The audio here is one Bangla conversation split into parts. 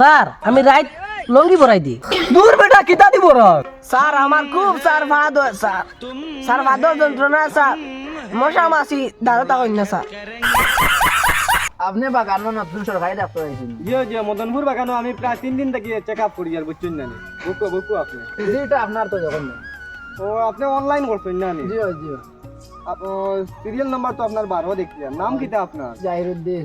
স্যার আমি রাইট লঙ্গি ভরাই দিই দূর বেটা কিতা দিব স্যার আমার খুব স্যার ভাদ স্যার। স্যার ভাদ যন্ত্রণা স্যার। মশা মাসি দাঁড়াতা না স্যার। আপনি বাগান নতুন সরকারি ডাক্তার আইছেন ইয়ে যে মদনপুর বাগানো আমি প্রায় তিন দিন থেকে চেক আপ করি আর বুঝছেন না বুকু বুকু আপনি। যেটা আপনার তো যখন না। ও আপনি অনলাইন করছেন না নি? জিও জিও সিরিয়াল নাম্বার তো আপনার বারো দেখছিলাম নাম কিতা আপনার? জাহিরুদ্দিন।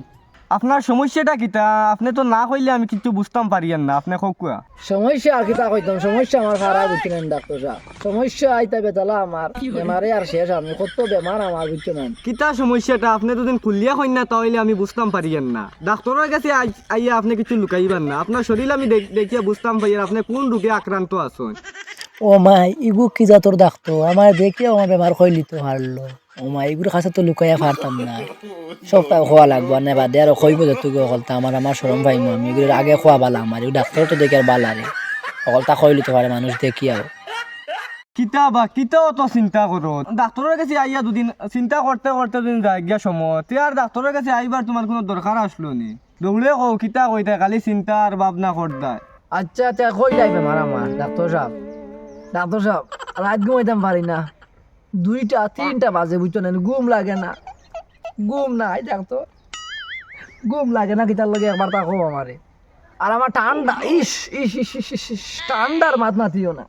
আপনার সমস্যাটা কিতা আপনি তো না কইলে আমি কিছু বুঝতাম পারিয়েন না। আপনি কোকুয়া সমস্যা আর কিতা কইতাম? সমস্যা আমার খারাপ বুঝছিলেন ডাক্তার সাহেব। সমস্যা আইতা বেতালা আমার। বেমারে আর শেষ আমি কত বেমার আমার বুঝছেন কিতা সমস্যাটা? আপনি দুদিন খুলিয়া কইন না তাহলে আমি বুঝতাম পারিয়েন না। ডাক্তারের কাছে আইয়া আপনি কিছু লুকাইবেন না। আপনার শরীর আমি দেখ- দেখিয়া বুঝতাম পারি আপনি কোন রোগে আক্রান্ত আছেন? ও মা ইগু কি জাতর ডাক্তো আমার দেখে আমার বেমার কইলি তো হারলো। ও মা ইগুর কাছে তো লুকাইয়া পারতাম না। সবটা খোয়া লাগবো না বাদে আর কইব যতটুকু অকলতা আমার আমার সরম পাইম আমি এগুলোর আগে খোয়া বালা আমার এগুলো ডাক্তার তো দেখে আর বালা রে অকলতা কইলি তো পারে মানুষ দেখি আর কিতা বা কিতা অত চিন্তা করো ডাক্তারের কাছে আইয়া দুদিন চিন্তা করতে করতে দুদিন যাই গিয়া সময়। তে আর ডাক্তারের কাছে আইবার তোমার কোনো দরকার আসলো নি? দৌড়ে কও কিতা কইতা খালি চিন্তা আর ভাবনা করতায় আচ্ছা আচ্ছা কই যাই বেমার আমার ডাক্তার সাহেব ডাক্তার সাহেব রাত ঘুমাইতাম পারি না। দুইটা তিনটা বাজে বুঝছ না? ঘুম লাগে না। ঘুম নাই ডাক্তার ঘুম লাগে না কিতার লগে একবার তা কম আমারে। আর আমার ঠান্ডা ইস ইস ইস ইস ইস ঠান্ডার মাত মাতিও না।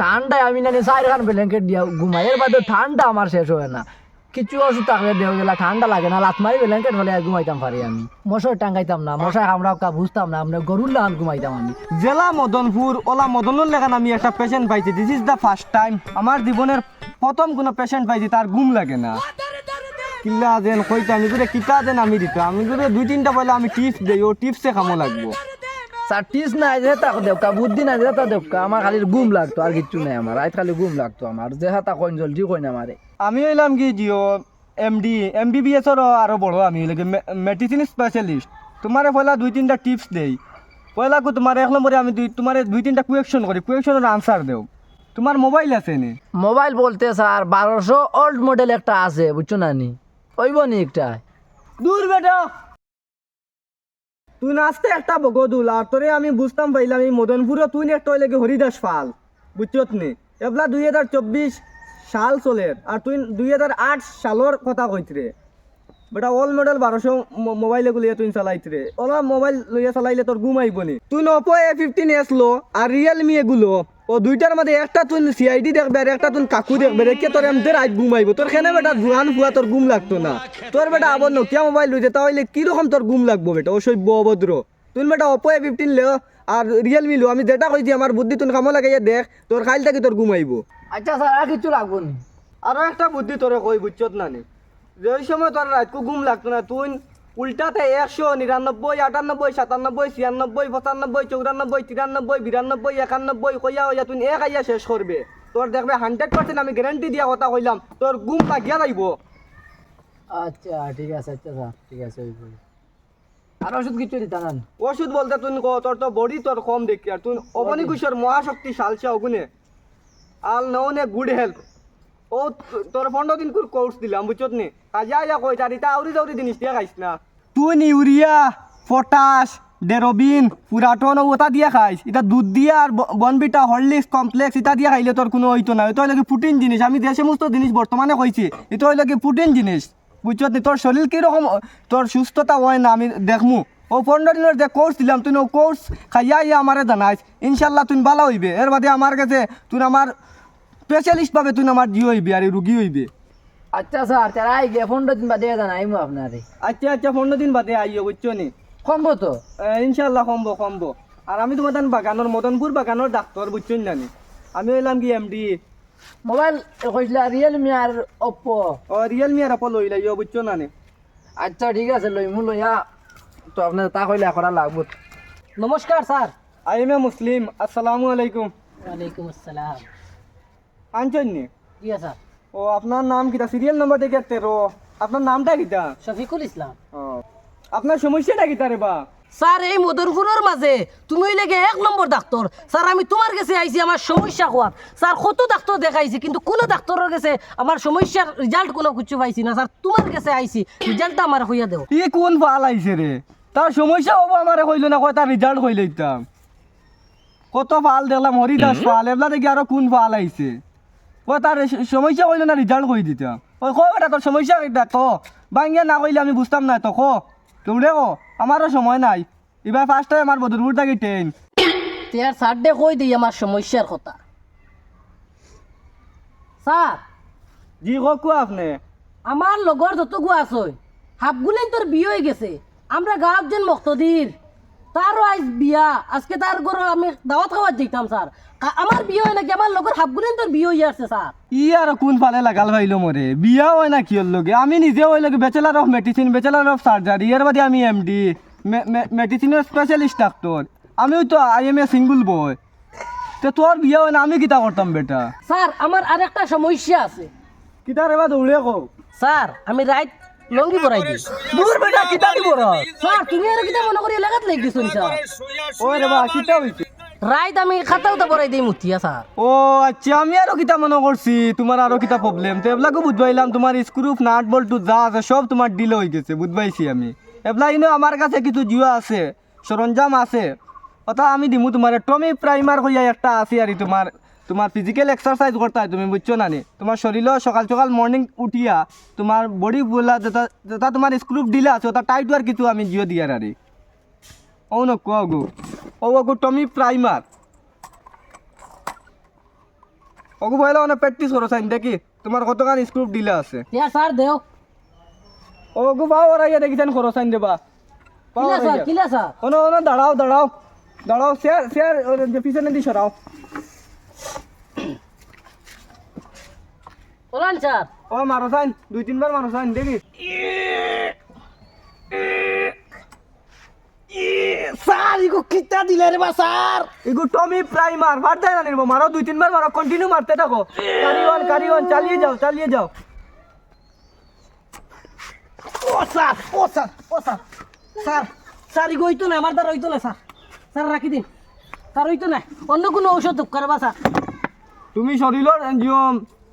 ঠান্ডায় আমি নানি চার খান ব্ল্যাঙ্কেট দিয়া ঘুমাই এর বাদে ঠান্ডা আমার শেষ হয় না। কিছু ওষুধ থাকলে দেহ গেলা ঠান্ডা লাগে না লাত মারি ব্ল্যাঙ্কেট হলে ঘুমাইতাম পারি আমি। মশার টাঙ্গাইতাম না মশা কামড়া কা বুঝতাম না আমরা গরুর লাহান ঘুমাইতাম আমি। জেলা মদনপুর ওলা মদনের লেখান আমি একটা পেশেন্ট পাইছি this is the first time আমার জীবনের প্রথম কোনো পেশেন্ট পাইছি তার ঘুম লাগে না। কিল্লা যেন কইতা আমি করে কিতা যেন আমি দিত আমি করে দুই তিনটা পয়লা আমি টিপস দেই ও টিপসে খামো লাগবো। সার্টিস নাই যে তা দেবকা বুদ্ধি নাই যে তা দেবকা আমার খালি ঘুম লাগতো আর কিচ্ছু নাই আমার আজ খালি ঘুম লাগতো আমার যে হাতা কইন জলদি কইন আমারে। আমি হইলাম কি জিও এমডি এমবিবিএস এর আরও বড় আমি হইলে মেডিসিন স্পেশালিস্ট তোমারে পয়লা দুই তিনটা টিপস দেই। পয়লা কো তোমার এক নম্বরে আমি দুই তোমারে দুই তিনটা কুয়েকশন করি কুয়েকশনের আনসার দেও। তোমার মোবাইল আছে নি? মোবাইল বলতে স্যার বারোশো ওল্ড মডেল একটা আছে বুঝছ না নি? ওইব নি একটা। দূর বেটা। তুই নাচতে একটা বগদুল আর তোরে আমি বুঝতাম পাইলাম এই মদনপুরে তুই একটা হইলে হরিদাস পাল বুঝছত নি? এবলা দুই হাজার চব্বিশ সাল চলে আর তুই দুই হাজার আট সালের কথা কইতরে বেটা অল মডেল বারোশো মোবাইলে গুলিয়ে তুই চালাইতরে ওলা মোবাইল লইয়া চালাইলে তোর ঘুম আইব নি। তুই অপো এ ফিফটিন এস লো আর রিয়েলমি এগুলো ও দুইটার মধ্যে একটা তুই সিআইডি দেখবে আর একটা তুই কাকু দেখবে। রে কে তোর এমতে রাত ঘুম আইব তোর খেনে বেটা? জোয়ান ফুয়া তোর ঘুম লাগতো না। তোর বেটা আবার নোকিয়া মোবাইল লইতে তাহলে কীরকম তোর ঘুম লাগবো বেটা? ও সভ্য অভদ্র। তুই বেটা অপো এ ফিফটিন লো আর রিয়েলমি লো। আমি যেটা কইছি, আমার বুদ্ধি তুই কামো লাগাইয়া দেখ, তোর খাইল থাকি তোর ঘুম আইব আচ্ছা স্যার, আর কিছু লাগবো নি। আরও একটা বুদ্ধি তোরে কই, বুঝছত না নি? যে ওই সময় তোর রাতকু ঘুম লাগতো না তুই উল্টাতে একশো নিরানব্বই আটানব্বই সাতানব্বই ছিয়ানব্বই পঁচানব্বই চৌরানব্বই তিরানব্বই বিরানব্বই একানব্বই কইয়া হইয়া তুমি এক আইয়া শেষ করবে। তোর দেখবে হান্ড্রেড পার্সেন্ট আমি গ্যারান্টি দিয়া কথা কইলাম তোর ঘুম লাগিয়া যাইব। আচ্ছা ঠিক আছে আচ্ছা স্যার ঠিক আছে। আর ওষুধ কিছু দিতা না। ওষুধ বলতে তুই ক তোর তো বডি তোর কম দেখি আর তুই অবনী কুশর মহাশক্তি সালসা অগুনে আল নৌনে গুড হেলথ ও তোর পনেরো দিন করে কোর্স দিলাম বুঝছত নি? কাজা আইয়া কই তার ইটা আউরি যাউরি জিনিস দিয়া খাইস না। তুই ইউরিয়া, পটাশ, ডেরোবিন, পুরাটন ওটা দিয়া খাইস। এটা দুধ দিয়া আর বনবিটা, হরলিক্স, কমপ্লেক্স, এটা দিয়া খাইলে তোর কোনো হইতো না। এটা হইলে কি প্রোটিন জিনিস। আমি যে সমস্ত জিনিস বর্তমানে কইছি, এটা হইলে কি প্রোটিন জিনিস। বুঝছত নি? তোর শরীর কীরকম, তোর সুস্থতা হয় না, আমি দেখমু। ও পনেরো দিনের যে কোর্স দিলাম, তুই ও কোর্স খাইয়া ইয়া আমারে জানাইস। ইনশাল্লাহ তুই ভালো হইবে। এর বাদে আমার কাছে, তুই আমার স্পেশালিস্ট পাবে তুই আমার জি হইবে আর রুগী হইবে। আচ্ছা স্যার তারা আই গিয়ে পনেরো দিন বাদে জানাইমু আপনারে। আচ্ছা আচ্ছা পনেরো দিন বাদে আইও বুঝছ নি? কমব তো? এ, ইনশাল্লাহ কমবো কমবো। আর আমি তোমার বাগানোর মদনপুর বাগানোর ডাক্তার বুঝছ জানি? আমি হইলাম কি এমডি মোবাইল কইলা রিয়েলমি আর ওপ্পো ও রিয়েলমি আর আপল হইলা ইয়ে বুঝছ না নি আচ্ছা ঠিক আছে লইমু লইয়া তো আপনার তা কইলা করা লাগবো নমস্কার sir I am a Muslim আসসালামু আলাইকুম। ওয়ালাইকুম আসসালাম। আনছেন নি জি স্যার। ও আপনার নাম কিটা সিরিয়াল নাম্বার দেখে তেরো আপনার নামটা কিটা শফিকুল ইসলাম। ও আপনার সমস্যাটা কিটা রে বা? স্যার এই মদনপুরের মাঝে তুমি লেগে এক নম্বর ডাক্তার। স্যার আমি তোমার কাছে আইছি আমার সমস্যা কোয়ার স্যার কত ডাক্তার দেখাইছি কিন্তু কোনো ডাক্তারের কাছে আমার সমস্যার রেজাল্ট কোনো কিছু পাইছি না। স্যার তোমার কাছে আইছি রেজাল্টটা আমার হইয়া দেও। ই কোন ভালো আইছে রে? তার সমস্যা হব আমারে কইলো না কয় তার রেজাল্ট দিতাম কত ভালো দেখলাম হরিদাস ফাল এবলা দেখি আরও কোন ভালো আইছে। কয় তার সমস্যা কইলো না রেজাল্ট কই দিতাম ওই কো বেটা তোর সমস্যা কিটা তো বাঙ্গিয়া না কইলে আমি বুঝতাম না তো কো। দৌড়ে কো? আমারও সময় নাই। এবার ফার্স্ট টাইম আমার বদরপুর থাকি ট্রেন তেয়ার সারডে কই দিই আমার সমস্যার কথা। স্যার জি কো কো আপনি? আমার লগর যতগু আছে হাফগুলেন তোর বিয়ে হয়ে গেছে। আমরা গাঁৱত যেন মক্তদির তারও আজ বিয়া। আজকে তার ঘর আমি দাওয়াত খাওয়ার যেতাম স্যার। আমার বিয়ে হয় নাকি? আমার লগর হাফগুলেন তোর বিয়ে হয়ে আসছে স্যার। ই আর কোন ফালে লাগাল ভাইলো মরে? বিয়া হয় না কি লগে? আমি নিজে হই লগে bachelor of medicine bachelor of surgery এর বাদে আমি এমডি মেডিসিনের স্পেশালিস্ট ডাক্তার আমিও তো I am a single boy তো তোর বিয়া হয় না আমি কিতা করতাম বেটা? স্যার আমার আর একটা সমস্যা আছে। কিতা রে বা দৌড়ে কো স্যার আমি রাইট লঙ্গি পরাই দিই দূর বেটা কিতা দিব স্যার তুমি আর কিতা মনে করি এলাকাত লাগি ও রে বা কিতা হইছে? আমি খাতা উতা পরাই দিই মুতিয়া স্যার। ও আচ্ছা আমি আরও কিতা মনে করছি? তোমার আরও কিতা প্রবলেম তো এবলাকে বুঝবাইলাম তোমার স্ক্রুপ নাট বল্টু যা আছে সব তোমার ডিলে হয়ে গেছে বুঝবাইছি আমি। এবলা ইনো আমার কাছে কিছু জিও আছে সরঞ্জাম আছে ওটা আমি দিমু তোমার টমি প্রাইমার হইয়া একটা আছে আর তোমার তোমার ফিজিক্যাল এক্সারসাইজ করতে হয় তুমি বুঝছ না নি? তোমার শরীরও সকাল সকাল মর্নিং উঠিয়া তোমার বডি বলা যেটা যেটা তোমার স্ক্রুপ ডিলে আছে ওটা টাইট আর কিছু আমি জিও দিয়ার আরে ও ন কো গো। ও গো টমি প্রাইমার ওগু ভাইলা মানে প্র্যাকটিস করো সাইন দেখি তোমার কতখান স্ক্রুপ ডিলে আছে। স্যার দেও। ওগু পাও ওরা ইয়া দেখিছেন করো সাইন দেবা। কিলা স্যার কিলা স্যার? ওনো ওনো দাঁড়াও দাঁড়াও। দাঁড়াও শেয়ার শেয়ার পিছনে দি সরাও। বলান স্যার। ও মারো সাইন দুই তিনবার মারো সাইন দেখি। স্যার ইগো কিতা দিলে রে বা স্যার? ইগু টমি প্রাইমার মারতে না নির্ব মারো দুই তিনবার মারো কন্টিনিউ মারতে থাকো। কারি অন চালিয়ে যাও চালিয়ে যাও। ও স্যার ও স্যার ও স্যার। স্যার স্যার ইগো হইতো না আমার দ্বারা হইতো না স্যার। স্যার রাখি দিন। স্যার হইতো না। অন্য কোনো ঔষধ দোকান বা স্যার। তুমি শরীরের জিও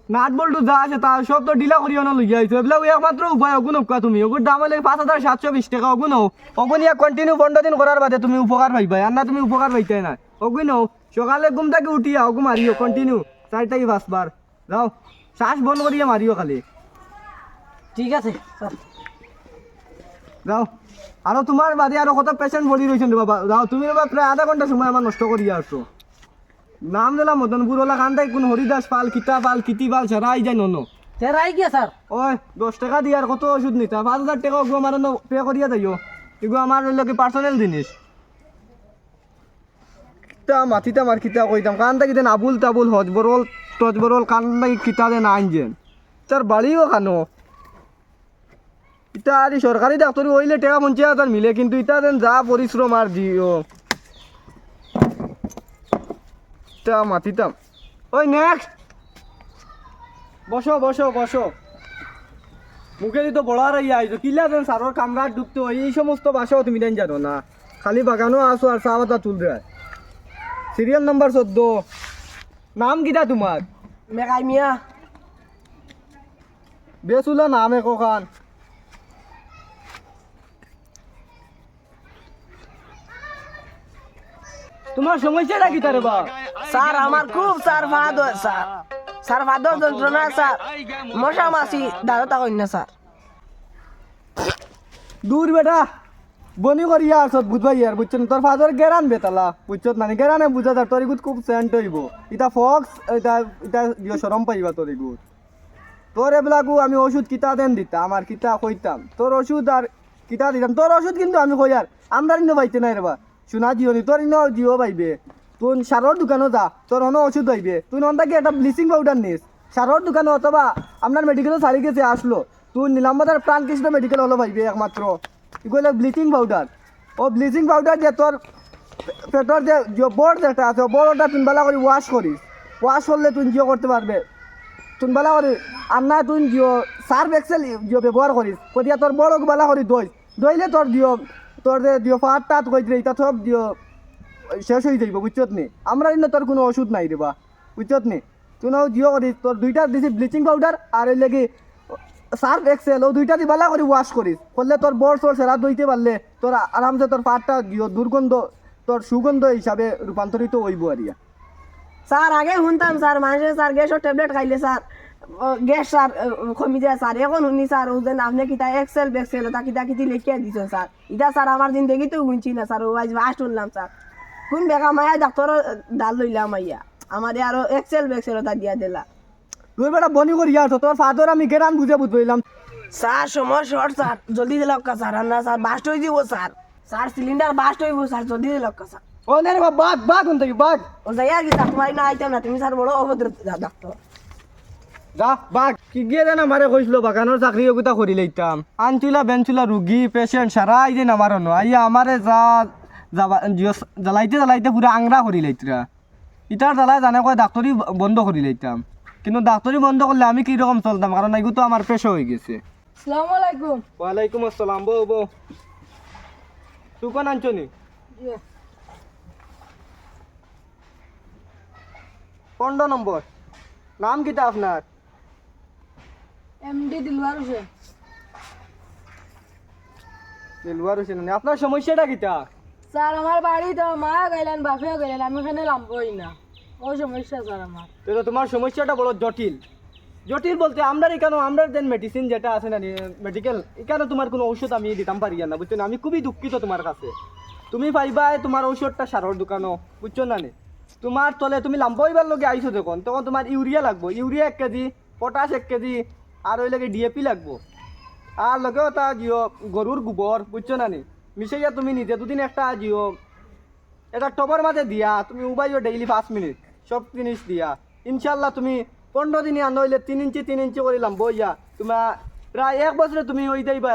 নাট বল্টু যা আছে তা সব তো ডিলা করিও না লইয়া আইছো। এগুলা একমাত্র উপায় অগুন নকা তুমি। ওগুর দাম হলে পাঁচ হাজার সাতশো বিশ টাকা অগুন হও অগুন ইয়া কন্টিনিউ পনেরো দিন করার বাদে তুমি উপকার পাইবা। আর না তুমি উপকার পাইতে না অগুন হও সকালে ঘুম থেকে উঠিয়া অগু মারিও কন্টিনিউ চারটাই পাঁচবার যাও। শ্বাস বন্ধ করিয়া মারিও খালি। ঠিক আছে যাও। আৰু তোমাৰ বাদে আৰু কত পেচেণ্ট ভৰি ৰৈছে বাবা? যাও। তুমি ৰবা প্ৰায় আধা ঘণ্টা সময় আমাৰ নষ্ট কৰি আছো। নাম দিলা মদনপুৰ ওলা কান্দাই কোন হৰিদাস পাল কিতা পাল কিতি পাল চেৰাই যায় ননো। স্যার আই গিয়া স্যার ওই দশ টাকা দিয়ে আর কত ওষুধ নিতা? পাঁচ হাজার টাকা ওগুলো আমার পে করিয়া যাইও। এগুলো আমার হইল কি পার্সোনাল জিনিস কিতা মাথিতা মার কিতা কইতাম কান্দা কিতেন আবুল তাবুল হজবরল টজবরল কান্দা কিতা দেন আইনজেন তার বাড়িও খানো। ইটা আর সরকারি ডাক্তারি হইলে টাকা পঞ্চাশ হাজার মিলে কিন্তু ইটা দেন যা পরিশ্রম আর দিও। ইটা মাতিতাম ওই নেক্সট বসো বসো বসো। মুখে তো বড় আর ইয়া আইছো কিলা দেন সারর কামরাত ডুবতে হয় এই সমস্ত বাসাও তুমি দেন জানো না। খালি বাগানো আসো আর চা পাতা তুল দেয়। সিরিয়াল নাম্বার চোদ্দ। নাম কিটা তোমার মেঘাই মিয়া। বেসুলা নাম একোখান তোমার সমস্যাটা কি তারে বা স্যার আমার খুব স্যার ফাদ স্যার। স্যার ফাদর যন্ত্রণা স্যার। মশা মাসি দাদা কই না স্যার। দূর বেটা বনি করিয়া আসত বুঝবাই আর বুঝছেন তোর ফাদর গেরান বেতালা বুঝছত নানি গেরানে বুঝা যার তোর ইগুত খুব সেন্ট হইব। ইটা ফক্স এটা এটা ইয়ে সরম পাইবা তোর ইগুত তোর এবিলাকু আমি ওষুধ কিতা দেন দিতাম আমার কিতা কইতাম। তোর ওষুধ আর কিতা দিতাম তোর ওষুধ কিন্তু আমি কই আর আমরা ইন্ন পাইতে নাই রেবা শোনা জিওনি তোর ইন্ন জিও পাইবে তুই সারর দোকানও যা তোর হনো ওষুধ পাইবে তুই নন থাকি একটা ব্লিচিং পাউডার নিস সারর দোকানে অথবা আপনার মেডিকেলে সারি গেছে আসলো তুই নীলাম্বাদার প্রাণ কৃষ্ণ মেডিকেল হলো পাইবে একমাত্র এগুলো ব্লিচিং পাউডার ও ব্লিচিং পাউডার দিয়ে তোর পেটর যে যে বড় যেটা আছে বড়টা তুই বেলা করে ওয়াশ করিস ওয়াশ করলে তুই জিও করতে পারবে তুই বেলা করে আর না তুই জিও সার্ফ এক্সেল জিও ব্যবহার করিস কতিয়া তোর বড় বেলা করে দই দইলে তোর দিও তোর যে দিও ফাট টাট কই দিলে, এটা সব দিও শেষ হয়ে যাইব, বুঝছত নি? আমরা ইন্ন তোর কোনো ওষুধ নাই রে বা, বুঝছত নি? তুই নাও জিও করিস, তোর দুইটা দিছি ব্লিচিং পাউডার আর এই লাগি সার্ফ এক্সেল, ও দুইটা দিবালা করে ওয়াশ করিস। করলে তোর বর সর সেরা দইতে পারলে, তোর আরামসে তোর পাটটা দিও, দুর্গন্ধ, তোর সুগন্ধ হিসাবে রূপান্তরিত হইব আর স্যার, আগে শুনতাম, স্যার, মানুষের স্যার, গ্যাসের ট্যাবলেট খাইলে, স্যার গ্যাস স্যার কমি যায় স্যার এখন শুনি স্যার ও যেন আপনি কিতা এক্সেল বেক্সেল তা কিতা কিতি লিখিয়া দিছেন স্যার ইটা স্যার আমার জিন্দগি তো গুনছি না স্যার ও আজ ফার্স্ট শুনলাম স্যার কোন বেকা মায়া ডাক্তার ডাল লইলাম আইয়া আমার আরও এক্সেল বেক্সেল তা দিয়া দিলা। তুই বেটা বনি করি আর তোর ফাদর আমি গেরান বুঝে বুঝবইলাম স্যার সময় শর্ট স্যার জলদি দিলক কা স্যার না স্যার বাস্ট হয়ে যাব স্যার স্যার সিলিন্ডার বাস্ট হইব স্যার জলদি দিলক কা স্যার ও নে বাঘ বাঘ কোন থেকে বাঘ। ও যাই আর কি স্যার তোমার না আইতাম না তুমি স্যার বড় অভদ্র ডাক্তার যা বাঘ। কি গিয়ে দেন আমারে কইছিল বাগানোর চাকরি ওগুতা করি লইতাম। আনচুলা বেঞ্চুলা রুগী পেশেন্ট সারা আই যে নামার ন। আইয়া আমারে যা যাবা জিও- জ্বালাইতে জ্বালাইতে পুরা আংরা করি লাইতরা ইটার জ্বালায় জানে কয় ডাক্তরি বন্ধ করি লাইতাম। কিন্তু ডাক্তরি বন্ধ করলে আমি কি কীরকম চলতাম? কারণ এগুলো তো আমার পেশা হয়ে গেছে। আসসালামু আলাইকুম। ওয়ালাইকুম আসসালাম বউ বউ তুই কোন আনছনি? পনেরো নম্বর নাম কিটা আপনার এমডি দিলওয়ার হোসেন। দিলওয়ার হোসেন আপনার সমস্যাটা কিটা স্যার আমার বাড়ি তো মা গেলেন বাপেও গেলেন আমি না। ওই সমস্যা স্যার আমার। তো তো তোমার সমস্যাটা বড় জটিল। জটিল বলতে আমরা এখানে আমরা দেন মেডিসিন যেটা আছে না মেডিকেল এখানে তোমার কোনো ঔষধ আমি দিতাম পারি না বুঝছ না? আমি খুবই দুঃখিত তোমার কাছে। তুমি পাইবা তোমার ঔষধটা সারর দোকানও বুঝছ না নে? তোমার তলে তুমি লাম্বইবার লগে আইছো যখন তখন তোমার ইউরিয়া লাগবো। ইউরিয়া এক কেজি পটাশ এক কেজি আর ওই লাগে ডিএপি লাগবো। আর লগেও তা জিও গরুর গোবর, বুঝছ না নি? মিশাইয়া তুমি নিজে দুদিন একটা জিও, এটা টপের মাঝে দিয়া, তুমি উবাইও ডেইলি পাঁচ মিনিট, সব জিনিস দিয়া। ইনশাল্লাহ তুমি পনেরো দিনে আনইলে তিন ইঞ্চি তিন ইঞ্চি করিলাম বইয়া তোমার প্রায় এক বছরে তুমি ওই যাইবা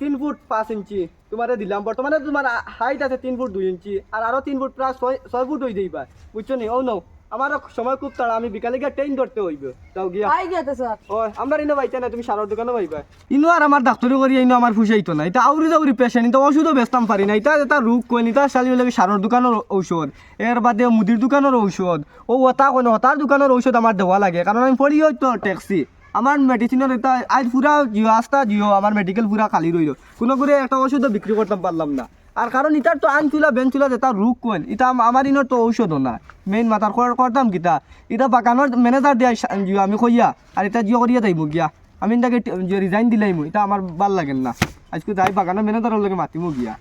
তিন ফুট পাঁচ ইঞ্চি তোমারে দিলাম। বর্তমানে তোমার হাইট আছে তিন ফুট দুই ইঞ্চি, আর আরও তিন ফুট প্রায় ছয় ছয় ফুট হয়ে যাইবা বুঝছ নি? ও নৌ আমার সময় খুব তাড়া আমি বিকালে গিয়ে ট্রেন ধরতে হইবে। যাও গিয়া। আই গেছে স্যার ও আমরা ইনো পাইতে না তুমি সারের দোকানে পাইবা ইনো আর আমার ডাক্তারি করি ইনো আমার ফুসাইতো না। এটা আউরি যাউরি পেশেন্ট এটা ওষুধও বেচতাম পারি না। এটা এটা রোগ কই এটা চালি লাগে সারের দোকানের ঔষধ। এর বাদে মুদির দোকানের ঔষধ। ও ওটা কই তার দোকানের ঔষধ আমার দেওয়া লাগে কারণ আমি পড়ি হয়তো ট্যাক্সি আমার মেডিসিনের এটা আজ পুরা জিও আস্তা জিও আমার মেডিকেল পুরা খালি রইল কোনো করে একটা ওষুধও বিক্রি করতে পারলাম না। আর কারণ ইটার তো আনচুলা বেঞ্চুলা যেটা রোগ কইল। আম- আমার ইনর তো ঔষধও না মেইন মাথার কর- করতাম কিতা। এটা বাগানোর ম্যানেজার দিয়া আমি কইয়া, আর এটা জিও করিয়া যাইব গিয়া। আমি তাকে রিজাইন দিলাইমু এটা আমার ভালো লাগেন না। আজকে যাই বাগানোর ম্যানেজারের লগে মাতিমু গিয়া।